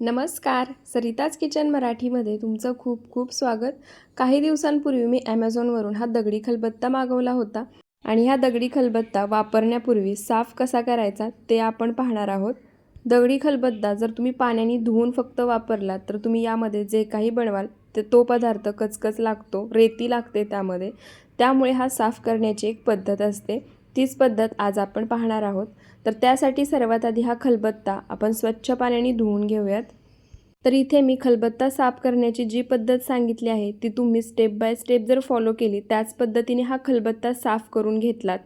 नमस्कार. सरिताज किचन मराठीमध्ये तुमचं खूप खूप स्वागत. काही दिवसांपूर्वी मी ॲमेझॉनवरून हा दगडी खलबत्ता मागवला होता आणि हा दगडी खलबत्ता वापरण्यापूर्वी साफ कसा करायचा ते आपण पाहणार आहोत. दगडी खलबत्ता जर तुम्ही पाण्याने धुवून फक्त वापरला तर तुम्ही यामध्ये जे काही बनवाल ते तो पदार्थ कचकच लागतो रेती लागते त्यामध्ये. त्यामुळे हा साफ करण्याची एक पद्धत असते. तीच पद्धत आज आपण पाहणार आहोत. तर त्यासाठी सर्वात आधी हा खलबत्ता आपण स्वच्छ पाण्याने धुवून घेऊयात. तर इथे मी खलबत्ता साफ करण्याची जी पद्धत सांगितली आहे ती तुम्ही स्टेप बाय स्टेप जर फॉलो केली त्याच पद्धतीने हा खलबत्ता साफ करून घेतलात.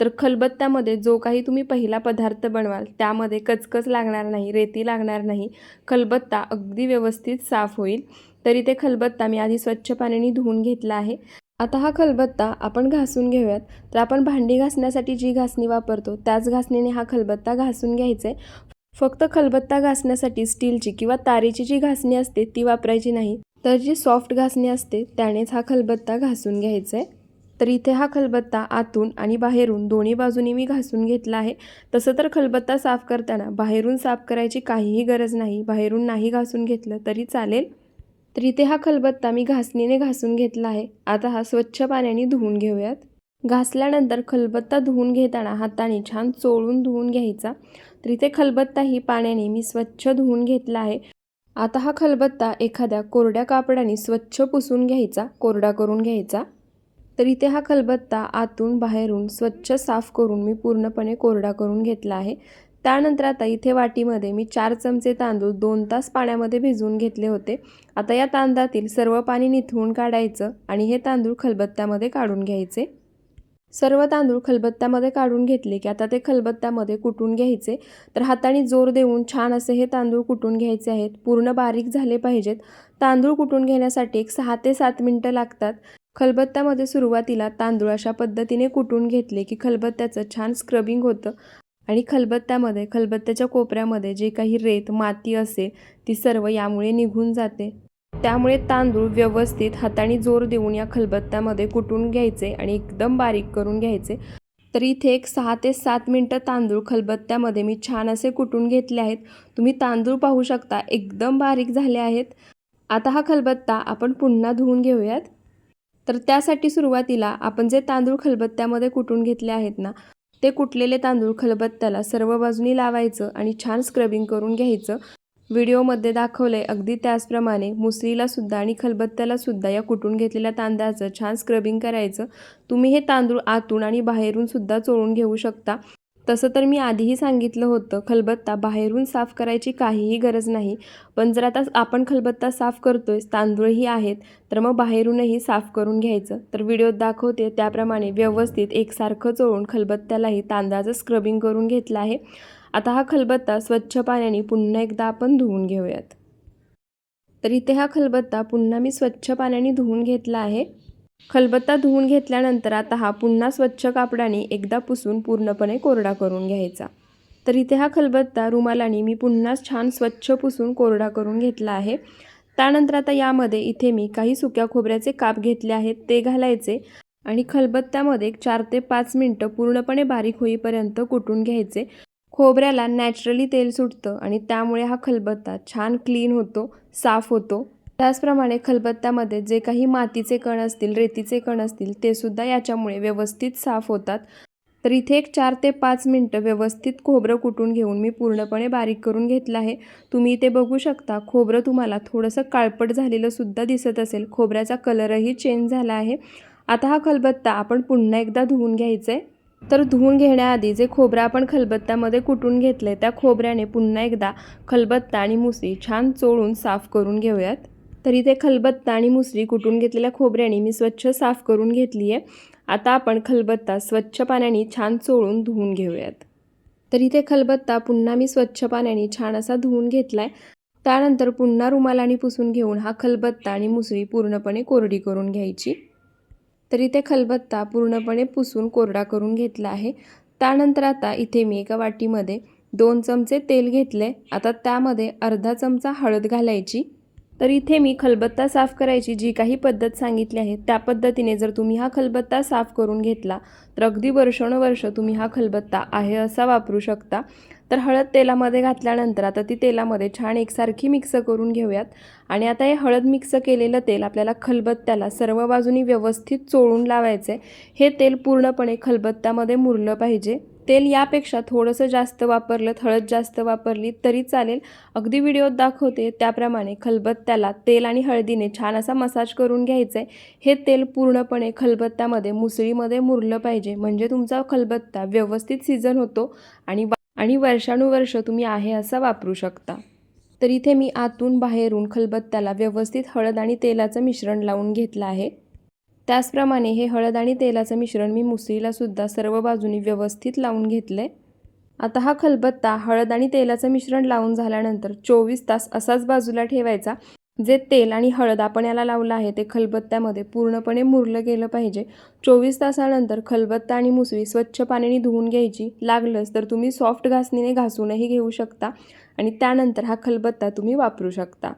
तर खलबत्त्यामध्ये जो काही तुम्ही पहिला पदार्थ बनवाल त्यामध्ये कचकच लागणार नाही रेती लागणार नाही. खलबत्ता अगदी व्यवस्थित साफ होईल. तर इथे खलबत्ता मी आधी स्वच्छ पाण्याने धुवून घेतला आहे. आता हा खलबत्ता आपण घासून घेऊयात. तर आपण भांडी घासण्यासाठी जी घासणी वापरतो त्याच घासणीने हा खलबत्ता घासून घ्यायचा. आहे फक्त खलबत्ता घासण्यासाठी स्टीलची किंवा तारेची जी घासणी असते ती वापरायची नाही. तर जी सॉफ्ट घासणी असते त्यानेच हा खलबत्ता घासून घ्यायचा. आहे तर इथे हा खलबत्ता आतून आणि बाहेरून दोन्ही बाजूनी मी घासून घेतला आहे. तसं तर खलबत्ता साफ करताना बाहेरून साफ करायची काहीही गरज नाही. बाहेरून नाही घासून घेतलं तरी चालेल. तर इथे हा खलबत्ता मी घासणीने घासून घेतला आहे. आता हा स्वच्छ पाण्याने धुवून घेऊयात. घासल्यानंतर खलबत्ता धुवून घेताना हाताने छान चोळून धुवून घ्यायचा. तर इथे खलबत्ताही पाण्याने मी स्वच्छ धुवून घेतला आहे. आता हा खलबत्ता एखाद्या कोरड्या कापडाने स्वच्छ पुसून घ्यायचा कोरडा करून घ्यायचा. तर इथे हा खलबत्ता आतून बाहेरून स्वच्छ साफ करून मी पूर्णपणे कोरडा करून घेतला आहे. त्यानंतर आता इथे वाटीमध्ये मी चार चमचे तांदूळ दोन तास पाण्यामध्ये भिजवून घेतले होते. आता या तांदळातील सर्व पाणी निथळून काढायचं आणि हे तांदूळ खलबत्त्यामध्ये काढून घ्यायचे. सर्व तांदूळ खलबत्त्यामध्ये काढून घेतले की आता ते खलबत्त्यामध्ये कुटून घ्यायचे. तर हाताने जोर देऊन छान असे हे तांदूळ कुटून घ्यायचे आहेत. पूर्ण बारीक झाले पाहिजेत. तांदूळ कुटून घेण्यासाठी एक सहा ते सात मिनटं लागतात. खलबत्त्यामध्ये सुरुवातीला तांदूळ अशा पद्धतीने कुटून घेतले की खलबत्त्याचं छान स्क्रबिंग होतं. आणि खलबत्त्यामध्ये खलबत्त्याच्या कोपऱ्यामध्ये जे काही रेत माती असेल ती सर्व यामुळे निघून जाते. त्यामुळे तांदूळ व्यवस्थित हाताने जोर देऊन या खलबत्त्यामध्ये कुटून घ्यायचे आणि एकदम बारीक करून घ्यायचे. तर इथे एक सहा ते सात मिनटं तांदूळ खलबत्त्यामध्ये मी छान असे कुटून घेतले आहेत. तुम्ही तांदूळ पाहू शकता एकदम बारीक झाले आहेत. आता हा खलबत्ता आपण पुन्हा धुवून घेऊयात. तर त्यासाठी सुरुवातीला आपण जे तांदूळ खलबत्त्यामध्ये कुटून घेतले आहेत ना ते कुटलेले तांदूळ खलबत्त्याला सर्व बाजूनी लावायचं आणि छान स्क्रबिंग करून घ्यायचं. व्हिडिओमध्ये दाखवलं आहे अगदी त्याचप्रमाणे मुसलीला सुद्धा आणि खलबत्त्याला सुद्धा या कुटून घेतलेल्या तांदळाचं छान स्क्रबिंग करायचं. तुम्ही हे तांदूळ आतून आणि बाहेरून सुद्धा चोळून घेऊ शकता. तसं तर मी आधीही सांगितलं होतं खलबत्ता बाहेरून साफ करायची काहीही गरज नाही. पण जर आता आपण खलबत्ता साफ करतोय तांदूळही आहेत तर मग बाहेरूनही साफ करून घ्यायचं. तर व्हिडिओत दाखवते त्याप्रमाणे व्यवस्थित एकसारखं चोळून खलबत्त्यालाही तांदळाचं स्क्रबिंग करून घेतलं आहे. आता हा खलबत्ता स्वच्छ पाण्याने पुन्हा एकदा आपण धुवून घेऊयात. तर इथे हा खलबत्ता पुन्हा मी स्वच्छ पाण्याने धुवून घेतला आहे. खलबत्ता धुवून घेतल्यानंतर आता हा पुन्हा स्वच्छ कापडाने एकदा पुसून पूर्णपणे कोरडा करून घ्यायचा. तर इथे हा खलबत्ता रुमालाने मी पुन्हा छान स्वच्छ पुसून कोरडा करून घेतला आहे. त्यानंतर आता यामध्ये इथे मी काही सुक्या खोबऱ्याचे काप घेतले आहेत ते घालायचे आणि खलबत्त्यामध्ये चार ते पाच मिनटं पूर्णपणे बारीक होईपर्यंत कुटून घ्यायचे. खोबऱ्याला नॅचरली तेल सुटतं आणि त्यामुळे हा खलबत्ता छान क्लीन होतो साफ होतो. त्याचप्रमाणे खलबत्त्यामध्ये जे काही मातीचे कण असतील रेतीचे कण असतील ते सुद्धा याच्यामुळे व्यवस्थित साफ होतात. तर इथे एक चार ते पाच मिनटं व्यवस्थित खोबरं कुटून घेऊन मी पूर्णपणे बारीक करून घेतलं आहे. तुम्ही इथे बघू शकता खोबरं तुम्हाला थोडंसं काळपट झालेलं सुद्धा दिसत असेल. खोबऱ्याचा कलरही चेंज झाला आहे. आता हा खलबत्ता आपण पुन्हा एकदा धुवून घ्यायचं आहे तर धुवून घेण्याआधी जे खोबरं आपण खलबत्त्यामध्ये कुटून घेतलं आहे त्या खोबऱ्याने पुन्हा एकदा खलबत्ता आणि मुसी छान चोळून साफ करून घेऊयात. तर इथे खलबत्ता आणि मुसरी कुटून घेतलेल्या खोबऱ्याने मी स्वच्छ साफ करून घेतली आहे. आता आपण खलबत्ता स्वच्छ पाण्याने छान चोळून धुवून घेऊयात. तर इथे खलबत्ता पुन्हा मी स्वच्छ पाण्याने छान असा धुवून घेतला आहे त्यानंतर पुन्हा रुमालाने पुसून घेऊन हा खलबत्ता आणि मुसरी पूर्णपणे कोरडी करून घ्यायची. तर इथे खलबत्ता पूर्णपणे पुसून कोरडा करून घेतला आहे. त्यानंतर आता इथे मी एका वाटीमध्ये दोन चमचे तेल घेतले आता त्यामध्ये अर्धा चमचा हळद घालायची. तर इथे मी खलबत्ता साफ करायची जी काही पद्धत सांगितली आहे त्या पद्धतीने जर तुम्ही हा खलबत्ता साफ करून घेतला तर अगदी वर्षानुवर्ष तुम्ही हा खलबत्ता आहे असा वापरू शकता. तर हळद तेलामध्ये घातल्यानंतर आता ती तेलामध्ये छान एकसारखी मिक्स करून घेऊयात. आणि आता हे हळद मिक्स केलेलं तेल आपल्याला खलबत्त्याला सर्व बाजूनी व्यवस्थित चोळून लावायचं आहे हे तेल पूर्णपणे खलबत्त्यामध्ये मुरलं पाहिजे. तेल यापेक्षा थोडंसं जास्त वापरलं हळद जास्त वापरली तरी चालेल. अगदी व्हिडिओत दाखवते त्याप्रमाणे खलबत्त्याला तेल आणि हळदीने छान असा मसाज करून घ्यायचं आहे हे तेल पूर्णपणे खलबत्त्यामध्ये मुसळीमध्ये मुरलं पाहिजे. म्हणजे तुमचा खलबत्ता व्यवस्थित सीझन होतो आणि वा- आणि वर्षानुवर्ष तुम्ही आहे असा वापरू शकता. तर इथे मी आतून बाहेरून खलबत्त्याला व्यवस्थित हळद आणि तेलाचं मिश्रण लावून घेतलं आहे. त्याचप्रमाणे हे हळद आणि तेलाचं मिश्रण मी मुसळीला सुद्धा सर्व बाजूनी व्यवस्थित लावून घेतलं आता हा खलबत्ता हळद आणि तेलाचं मिश्रण लावून झाल्यानंतर चोवीस तास असाच बाजूला ठेवायचा. जे तेल आणि हळद आपण याला लावलं आहे ते खलबत्त्यामध्ये पूर्णपणे मुरलं गेलं पाहिजे. चोवीस तासानंतर खलबत्ता आणि मुसळी स्वच्छ पाण्याने धुवून घ्यायची. लागलंच तर तुम्ही सॉफ्ट घासणीने घासूनही घेऊ शकता आणि त्यानंतर हा खलबत्ता तुम्ही वापरू शकता.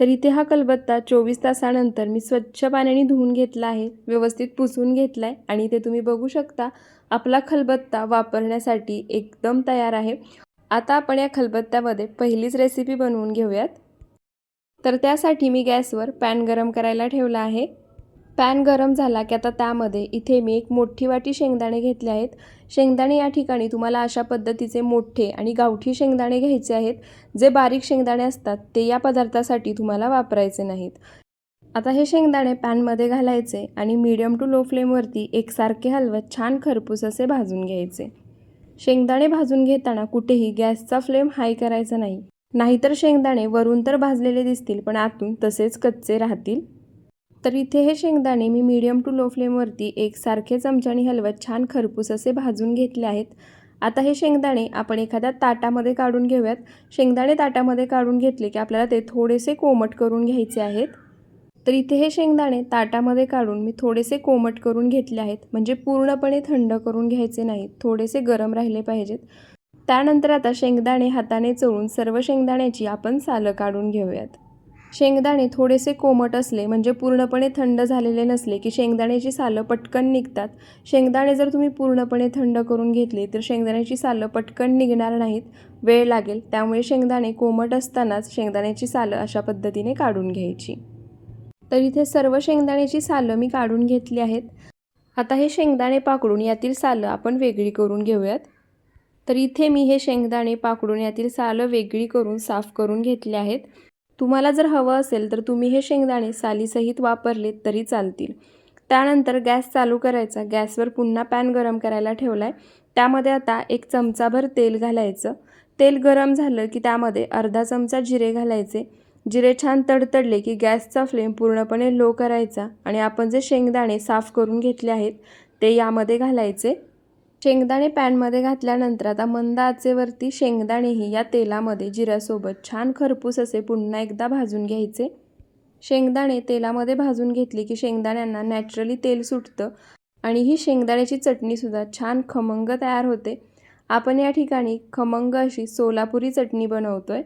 तर इथे हा खलबत्ता चोवीस तासानंतर मी स्वच्छ पाण्याने धुवून घेतला आहे व्यवस्थित पुसून घेतला आहे आणि इथे तुम्ही बघू शकता आपला खलबत्ता वापरण्यासाठी एकदम तयार आहे. आता आपण या खलबत्त्यामध्ये पहिलीच रेसिपी बनवून घेऊयात. तर त्यासाठी मी गॅसवर पॅन गरम करायला ठेवला आहे. पॅन गरम झाला की आता त्यामध्ये इथे मी एक मोठी वाटी शेंगदाणे घेतले आहेत. शेंगदाणे या ठिकाणी तुम्हाला अशा पद्धतीचे मोठे आणि गावठी शेंगदाणे घ्यायचे आहेत. जे बारीक शेंगदाणे असतात ते या पदार्थासाठी तुम्हाला वापरायचे नाहीत. आता हे शेंगदाणे पॅनमध्ये घालायचे आणि मीडियम टू लो फ्लेमवरती एकसारखे हलवत छान खरपूस असे भाजून घ्यायचे. शेंगदाणे भाजून घेताना कुठेही गॅसचा फ्लेम हाय करायचा नाही. नाहीतर शेंगदाणे वरून तर भाजलेले दिसतील पण आतून तसेच कच्चे राहतील. तर इथे हे शेंगदाणे मी मीडियम टू लो फ्लेमवरती एक सारखे चमच्याने हलवत छान खरपूस असे भाजून घेतले आहेत. आता हे शेंगदाणे आपण एखाद्या ताटामध्ये काढून घेऊयात. शेंगदाणे ताटामध्ये काढून घेतले की आपल्याला ते थोडेसे कोमट करून घ्यायचे आहेत. तर इथे हे शेंगदाणे ताटामध्ये काढून मी थोडेसे कोमट करून घेतले आहेत. म्हणजे पूर्णपणे थंड करून घ्यायचे नाहीत थोडेसे गरम राहिले पाहिजेत. त्यानंतर आता शेंगदाणे हाताने चोळून सर्व शेंगदाण्याची आपण सालं काढून घेऊयात. शेंगदाणे थोडेसे कोमट असले म्हणजे पूर्णपणे थंड झालेले नसले की शेंगदाण्याची सालं पटकन निघतात. शेंगदाणे जर तुम्ही पूर्णपणे थंड करून घेतले तर शेंगदाण्याची सालं पटकन निघणार नाहीत वेळ लागेल. त्यामुळे शेंगदाणे कोमट असतानाच शेंगदाण्याची सालं अशा पद्धतीने काढून घ्यायची. तर इथे सर्व शेंगदाण्याची सालं मी काढून घेतली आहेत. आता हे शेंगदाणे पाकडून यातील सालं आपण वेगळी करून घेऊयात. तर इथे मी हे शेंगदाणे पाकडून यातील सालं वेगळी करून साफ करून घेतले आहेत. तुम्हाला जर हवं असेल तर तुम्ही हे शेंगदाणे सालीसहित वापरले तरी चालतील. त्यानंतर गॅस चालू करायचा. गॅसवर पुन्हा पॅन गरम करायला ठेवला आहे त्यामध्ये आता एक चमचाभर तेल घालायचं. तेल गरम झालं की त्यामध्ये अर्धा चमचा जिरे घालायचे. जिरे छान तडतडले की गॅसचा फ्लेम पूर्णपणे लो करायचा आणि आपण जे शेंगदाणे साफ करून घेतले आहेत ते यामध्ये घालायचे. शेंगदाणे पॅनमध्ये घातल्यानंतर आता मंद आचेवरती शेंगदाणेही या तेलामध्ये जिऱ्यासोबत छान खरपूस असे पुन्हा एकदा भाजून घ्यायचे. शेंगदाणे तेलामध्ये भाजून घेतली की शेंगदाण्यांना नॅचरली तेल सुटतं आणि ही शेंगदाण्याची चटणीसुद्धा छान खमंग तयार होते. आपण या ठिकाणी खमंग अशी सोलापुरी चटणी बनवतो आहे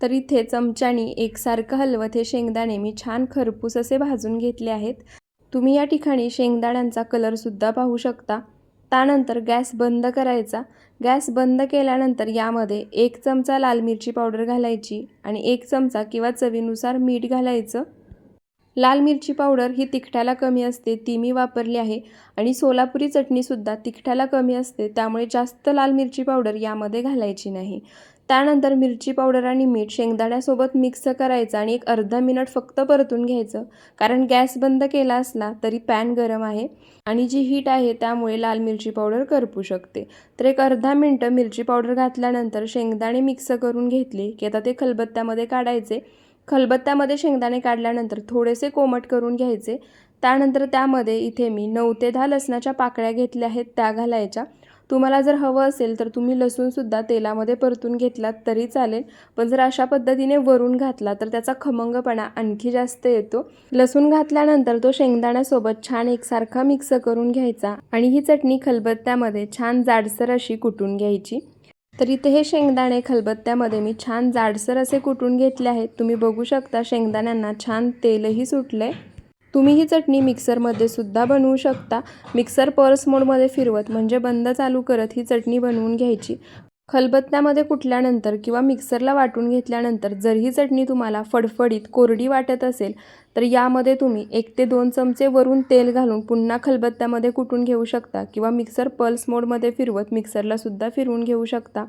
तर इथे चमच्यानी एकसारखं हलवत हे शेंगदाणे मी छान खरपूस असे भाजून घेतले आहेत. तुम्ही या ठिकाणी शेंगदाण्यांचा कलरसुद्धा पाहू शकता. त्यानंतर गॅस बंद करायचा. गॅस बंद केल्यानंतर यामध्ये एक चमचा लाल मिरची पावडर घालायची आणि एक चमचा किंवा चवीनुसार मीठ घालायचं. लाल मिरची पावडर ही तिखटाला कमी असते ती मी वापरली आहे. आणि सोलापुरी चटणीसुद्धा तिखटाला कमी असते त्यामुळे जास्त लाल मिरची पावडर यामध्ये घालायची नाही. त्यानंतर मिरची पावडर आणि मीठ शेंगदाण्यासोबत मिक्स करायचं आणि एक अर्धा मिनिट फक्त परतून घ्यायचं. कारण गॅस बंद केला असला तरी पॅन गरम आहे आणि जी हीट आहे त्यामुळे लाल मिरची पावडर करपू शकते. तर एक अर्धा मिनटं मिरची पावडर घातल्यानंतर शेंगदाणे मिक्स करून घेतले की आता ते खलबत्त्यामध्ये काढायचे. खलबत्त्यामध्ये शेंगदाणे काढल्यानंतर थोडेसे कोमट करून घ्यायचे. त्यानंतर त्यामध्ये इथे मी नऊ ते दहा लसणाच्या पाकळ्या घेतल्या आहेत त्या घालायच्या. तुम्हाला जर हवं असेल तर तुम्ही लसूणसुद्धा तेलामध्ये परतून घेतलात तरी चालेल. पण जर अशा पद्धतीने वरून घातला तर त्याचा खमंगपणा आणखी जास्त येतो. लसूण घातल्यानंतर तो शेंगदाण्यासोबत छान एकसारखा मिक्स करून घ्यायचा आणि ही चटणी खलबत्त्यामध्ये छान जाडसर अशी कुटून घ्यायची. तर इथे हे शेंगदाणे खलबत्त्यामध्ये मी छान जाडसर असे कुटून घेतले आहेत. तुम्ही बघू शकता शेंगदाण्यांना छान तेलही सुटले तुम्ही ही चटणी मिक्सरमध्ये सुद्धा बनवू शकता. मिक्सर पर्स मोडमध्ये फिरवत म्हणजे बंद चालू करत ही चटणी बनवून घ्यायची. खलबत्त्यामध्ये कुटल्यानंतर किंवा मिक्सरला वाटून घेतल्यानंतर जर ही चटणी तुम्हाला फडफडीत कोरडी वाटत असेल तर यामध्ये तुम्ही एक ते दोन चमचे वरून तेल घालून पुन्हा खलबत्त्यामध्ये कुटून घेऊ शकता किंवा मिक्सर पल्स मोडमध्ये फिरवत मिक्सरलासुद्धा फिरवून घेऊ शकता.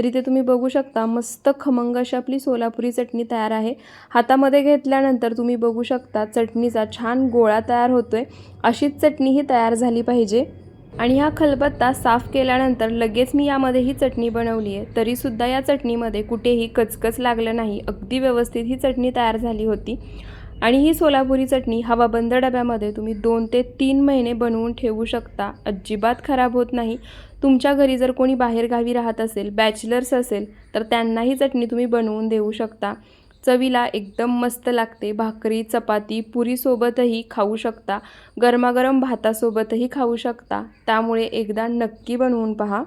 तर इथे तुम्ही बघू शकता मस्त खमंग अशी आपली सोलापुरी चटणी तयार आहे. हातामध्ये घेतल्यानंतर तुम्ही बघू शकता चटणीचा छान गोळा तयार होतो आहे अशीच चटणी ही तयार झाली पाहिजे. आणि हा खलबत्ता साफ केल्यानंतर लगेच मी यामध्ये ही चटणी बनवली आहे. तरीसुद्धा या चटणीमध्ये कुठेही कचकच लागलं नाही. अगदी व्यवस्थित ही चटणी तयार झाली होती. आणि ही सोलापुरी चटणी हवाबंद डब्यामध्ये तुम्ही दोन ते तीन महिने बनवून ठेवू शकता. अजिबात खराब होत नाही. तुमच्या घरी जर कोणी बाहेरगावी राहत असेल बॅचलर्स असेल तर त्यांनाही चटणी तुम्ही बनवून देऊ शकता. चवीला एकदम मस्त लागते. भाकरी चपाती पुरीसोबतही खाऊ शकता. गरमागरम भातासोबतही खाऊ शकता. त्यामुळे एकदा नक्की बनवून पहा.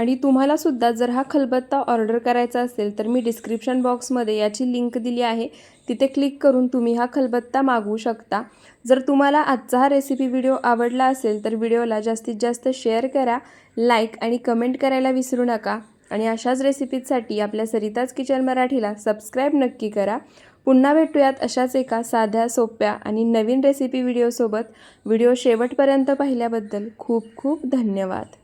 आणि तुम्हालासुद्धा जर हा खलबत्ता ऑर्डर करायचा असेल तर मी डिस्क्रिप्शन बॉक्समध्ये याची लिंक दिली आहे. तिथे क्लिक करून तुम्ही हा खलबत्ता मागवू शकता. जर तुम्हाला आजचा हा रेसिपी व्हिडिओ आवडला असेल तर व्हिडिओला जास्तीत जास्त शेअर करा लाईक आणि कमेंट करायला विसरू नका. आणि अशाच रेसिपीजसाठी आपल्या सरिताज किचन मराठीला सबस्क्राईब नक्की करा. पुन्हा भेटूयात अशाच एका साध्या सोप्या आणि नवीन रेसिपी व्हिडिओसोबत. व्हिडिओ शेवटपर्यंत पाहिल्याबद्दल खूप खूप धन्यवाद.